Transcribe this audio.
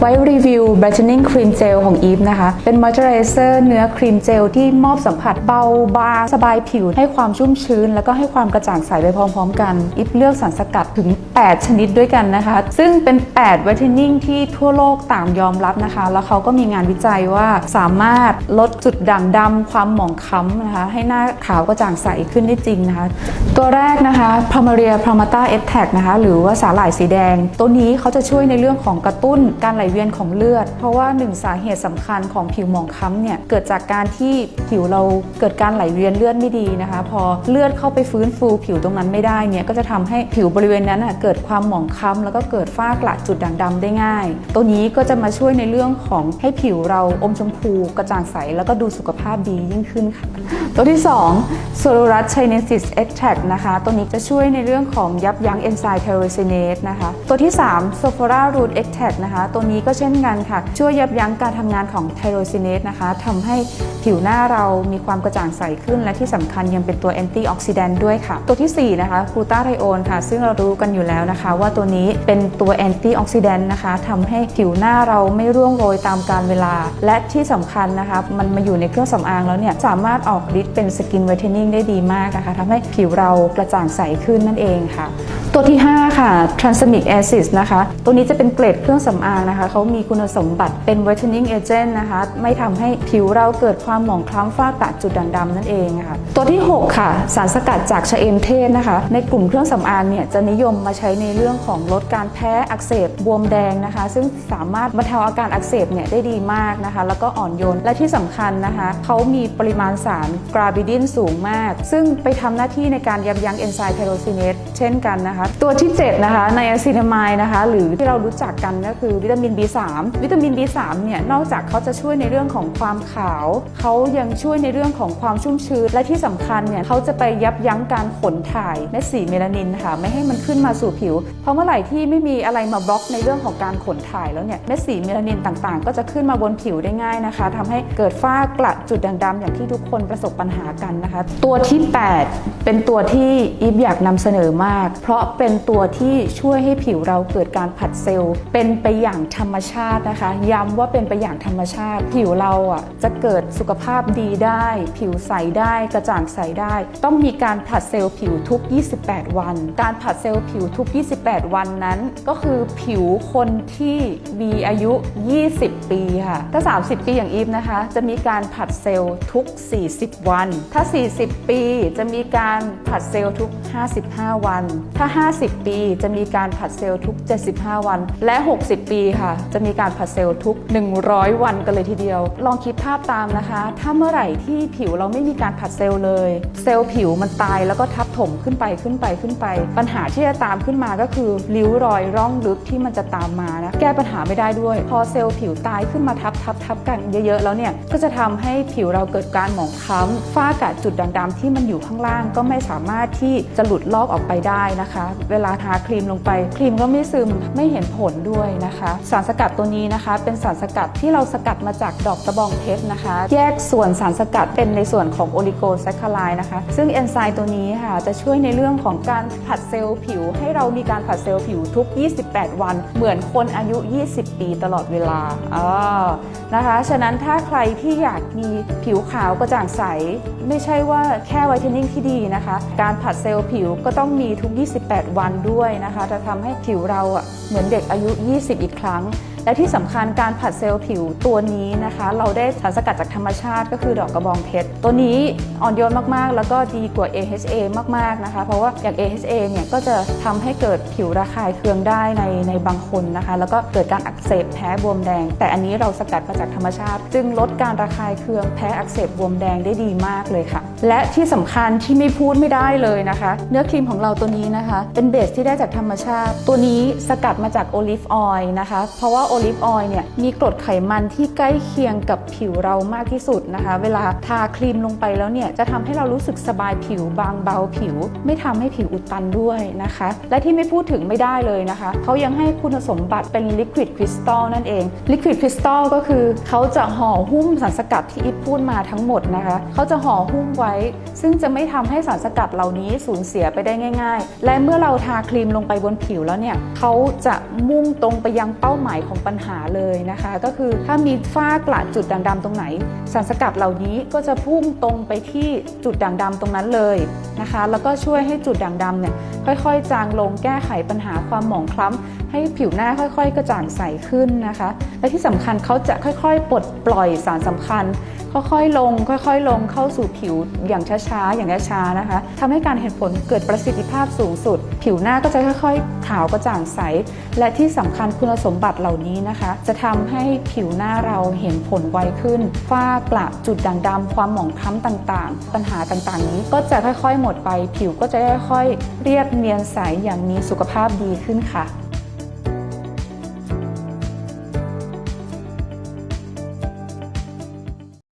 ไว้รีวิว brightening cream gel ของ Eve นะคะ เป็น moisturizer เนื้อครีมเจลที่มอบสัมผัสเบาบาง สบายผิว ให้ความชุ่มชื้น แล้วก็ให้ความกระจ่างใสไปพร้อมๆ กัน Eve เลือกสารสกัดถึง 8 ชนิดด้วยกันนะคะ ซึ่งเป็น8 whitening ที่ทั่วโลกต่างยอมรับนะคะ แล้วเขาก็มีงานวิจัยว่าสามารถลดจุดด่างดำความหมองคล้ำนะคะ ให้หน้าขาวกระจ่างใสขึ้นได้จริงนะคะ ตัวแรกนะคะ p r a m a r i a Pramata e t a c นะคะ หรือว่าสาหร่ายสีแดง ตัวนี้เขาจะช่วยในเรื่องของกระตุ้นการไหลเวียนของเลือด เพราะว่าหนึ่งสาเหตุสำคัญของผิวหมองคล้ำเนี่ย เกิดจากการที่ผิวเราเกิดการไหลเวียนเลือดไม่ดีนะคะ พอเลือดเข้าไปฟื้นฟูผิวตรงนั้นไม่ได้เนี่ยก็จะทำให้ผิวบริเวณนั้นน่ะเกิดความหมองคล้ำแล้วก็เกิดฝ้ากระจุดด่างดำได้ง่าย ตัวนี้ก็จะมาช่วยในเรื่องของให้ผิวเราอมชมพูกระจ่างใส แล้วก็ดูสุขภาพดียิ่งขึ้นค่ะ ตัวที่2 s o l u r u s chinesis extract นะคะ ตัวนี้จะช่วยในเรื่องของยับยั้งเอนไซม์ไทโรซินเนสนะคะ ตัวที่3 s o p h o r a root extract นะคะ ตัวนี้ก็เช่นกันค่ะ ช่วยยับยั้งการทำงานของไทโรซินเนสนะคะทำให้ผิวหน้าเรามีความกระจ่างใสขึ้น และที่สำคัญยังเป็นตัวแอนตี้ออกซิแดนต์ด้วยค่ะ ตัวทีสี่4นะคะกลูตาไทโอนค่ะ ซึ่งเรารู้กันอยู่แล้วนะคะ ว่าตัวนี้เป็นตัวแอนตี้ออกซิแดนต์นะคะทำให้ผิวหน้าเราไม่ร่วงโรยตามกาลเวลา และที่สำคัญนะคะมันมาอยู่ในเครื่องสำอางแล้วเนี่ยสามารถออกฤทธิ์เป็นสกินไวท์เทนนิ่งได้ดีมากนะคะทำให้ผิวเรากระจ่างใสขึ้นนั่นเองค่ะตัวที่ 5 ค่ะ Transamic Acid นะคะ ตัวนี้จะเป็นเกรดเครื่องสำอางนะคะ เขามีคุณสมบัติเป็น whitening agent นะคะ ไม่ทำให้ผิวเราเกิดความหมองคล้ำฝ้ากระจุดด่างดำนั่นเองค่ะ ตัวที่ 6 ค่ะ สารสกัดจากชะเอมเทศนะคะ ในกลุ่มเครื่องสำอางเนี่ย จะนิยมมาใช้ในเรื่องของลดการแพ้อักเสบบวมแดงนะคะ ซึ่งสามารถบรรเทาอาการอักเสบเนี่ยได้ดีมากนะคะ แล้วก็อ่อนโยน และที่สำคัญนะคะ เขามีปริมาณสารกราบิดินสูงมาก ซึ่งไปทำหน้าที่ในการยับยั้งเอนไซม์ไทโรซินเนสเช่นกันนะคะตัวที่ 7 นะคะไนอะซินามายนะคะ หรือที่เรารู้จักกันก็คือวิตามิน B3 วิตามิน B3 เนี่ยนอกจากเขาจะช่วยในเรื่องของความขาว เขายังช่วยในเรื่องของความชุ่มชื้น และที่สำคัญเนี่ยเขาจะไปยับยั้งการขนถ่ายเม็ดสีเมลานินค่ะ ไม่ให้มันขึ้นมาสู่ผิว เพราะเมื่อไหร่ที่ไม่มีอะไรมาบล็อกในเรื่องของการขนถ่ายแล้วเนี่ยเม็ดสีเมลานินต่างๆ ก็จะขึ้นมาบนผิวได้ง่ายนะคะทำให้เกิดฝ้ากระจุดด่างดำอย่างที่ทุกคนประสบปัญหากันนะคะ ตัวที่ 8 เป็นตัวที่อีฟอยากนำเสนอมาก เพราะเป็นตัวที่ช่วยให้ผิวเราเกิดการผัดเซลล์ เป็นไปอย่างธรรมชาตินะคะ ย้ำว่าเป็นไปอย่างธรรมชาติ ผิวเราอะจะเกิดสุขภาพดีได้ ผิวใสได้กระจ่างใสได้ ต้องมีการผัดเซลล์ผิวทุก 28 วัน การผัดเซลล์ผิวทุก 28 วันนั้น ก็คือผิวคนที่มีอายุ 20 ปีค่ะถ้า 30 ปีอย่างอีฟนะคะ จะมีการผัดเซลล์ทุก 40 วัน ถ้า 40 ปีจะมีการผัดเซลล์ทุก 55 วัน ถ้า50 ปี จะมีการผัดเซลล์ทุก 75 วัน และ 60 ปีค่ะ จะมีการผัดเซลล์ทุก 100 วันกันเลยทีเดียว ลองคิดภาพตามนะคะ ถ้าเมื่อไหร่ที่ผิวเราไม่มีการผัดเซลล์เลย เซลล์ผิวมันตายแล้วก็ทับถมขึ้นไปขึ้นไปขึ้นไป ปัญหาที่จะตามขึ้นมาก็คือริ้วรอยร่องลึกที่มันจะตามมานะแก้ปัญหาไม่ได้ด้วย พอเซลล์ผิวตายขึ้นมาทับทับทับกันเยอะๆแล้วเนี่ยก็จะทำให้ผิวเราเกิดการหมองคล้ำฝ้ากระจุดด่างดำที่มันอยู่ข้างล่างก็ไม่สามารถที่จะหลุดลอกออกไปได้นะคะเวลาทาครีมลงไป ครีมก็ไม่ซึมไม่เห็นผลด้วยนะคะ สารสกัดตัวนี้นะคะ เป็นสารสกัดที่เราสกัดมาจากดอกตะบองเพชรนะคะ แยกส่วนสารสกัดเป็นในส่วนของโอลิโกแซคคาไลนะคะ ซึ่งเอนไซม์ตัวนี้ค่ะจะช่วยในเรื่องของการผัดเซลล์ผิว ให้เรามีการผัดเซลล์ผิวทุก 28 วัน เหมือนคนอายุ 20 ปีตลอดเวลาอ่านะคะ ฉะนั้นถ้าใครที่อยากมีผิวขาวกระจ่างใส ไม่ใช่ว่าแค่ไวท์เทนนิ่งที่ดีนะคะ การผัดเซลล์ผิวก็ต้องมีทุก 28วันด้วยนะคะ จะทำให้ผิวเราอะเหมือนเด็กอายุ 20 อีกครั้ง และที่สำคัญการผัดเซลล์ผิวตัวนี้นะคะ เราได้สารสกัดจากธรรมชาติก็คือดอกกระบองเพชร ตัวนี้อ่อนโยนมากๆ แล้วก็ดีกว่า AHA มากๆนะคะ เพราะว่าอย่าง AHA เนี่ยก็จะทำให้เกิดผิวระคายเคืองได้ในในบางคนนะคะ แล้วก็เกิดการอักเสบแพ้บวมแดง แต่อันนี้เราสกัดมาจากธรรมชาติ จึงลดการระคายเคืองแพ้อักเสบบวมแดงได้ดีมากเลยค่ะ และที่สำคัญที่ไม่พูดไม่ได้เลยนะคะ เนื้อครีมของเราตัวนี้นะคะ เป็นเบสที่ได้จากธรรมชาติ ตัวนี้สกัดมาจากโอลิฟออยล์นะคะ เพราะว่าโอลิฟออยล์เนี่ยมีกรดไขมันที่ใกล้เคียงกับผิวเรามากที่สุดนะคะ เวลาทาครีมลงไปแล้วเนี่ยจะทำให้เรารู้สึกสบายผิวบางเบาผิว ไม่ทำให้ผิวอุดตันด้วยนะคะ และที่ไม่พูดถึงไม่ได้เลยนะคะเขายังให้คุณสมบัติเป็นลิควิดคริสตัลนั่นเองลิควิดคริสตัลก็คือเขาจะห่อหุ้มสารสกัดที่อิฟพูดมาทั้งหมดนะคะเขาจะห่อหุ้มไว้ ซึ่งจะไม่ทำให้สารสกัดเหล่านี้สูญเสียไปได้ง่าย ๆ และเมื่อเราทาครีมลงไปบนผิวแล้วเนี่ยเขาจะมุ่งตรงไปยังเป้าหมายของปัญหาเลยนะคะ ก็คือถ้ามีฝ้ากระจุดด่างดำตรงไหน สารสกัดเหล่านี้ก็จะพุ่งตรงไปที่จุดด่างดำตรงนั้นเลยนะคะ แล้วก็ช่วยให้จุดด่างดำเนี่ยค่อยๆ จางลงแก้ไขปัญหาความหมองคล้ำให้ผิวหน้าค่อยๆ กระจ่างใสขึ้นนะคะ และที่สำคัญเขาจะค่อยๆ ปลดปล่อยสารสำคัญ ค่อยๆ ลง ค่อยๆ ลงเข้าสู่ผิวอย่างช้าๆ อย่างช้าๆ นะคะทำให้การเห็นผลเกิดประสิทธิภาพสูงสุด ผิวหน้าก็จะค่อยๆ ขาวกระจ่างใส และที่สำคัญคุณสมบัติเหล่านี้นะคะ จะทำให้ผิวหน้าเราเห็นผลไวขึ้น ฝ้ากระจุดด่างดำความหมองคล้ำต่างๆ ปัญหาต่างๆ นี้ก็จะค่อยๆ หมดไป ผิวก็จะค่อยๆ เรียบเนียนใสอย่างมีสุขภาพดีขึ้นค่ะ